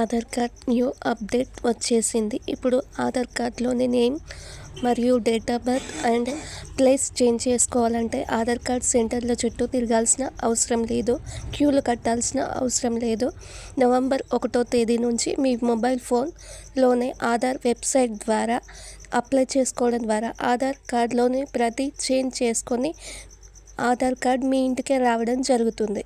Aadhaar card new update వచ్చేసింది. ఇప్పుడు ఆధార్ కార్డ్లోని నేమ్ మరియు date of birth and place change చేసుకోవాలంటే ఆధార్ కార్డ్ సెంటర్ల చుట్టూ తిరగాల్సిన అవసరం లేదు. క్యూలు కట్టాల్సిన అవసరం లేదు. నవంబర్ ఒకటో తేదీ నుంచి మీ మొబైల్ ఫోన్లోనే ఆధార్ వెబ్సైట్ ద్వారా అప్లై చేసుకోవడం ద్వారా ఆధార్ కార్డ్లోని ప్రతి చేంజ్ చేసుకొని ఆధార్ కార్డ్ మీ ఇంటికే రావడం జరుగుతుంది.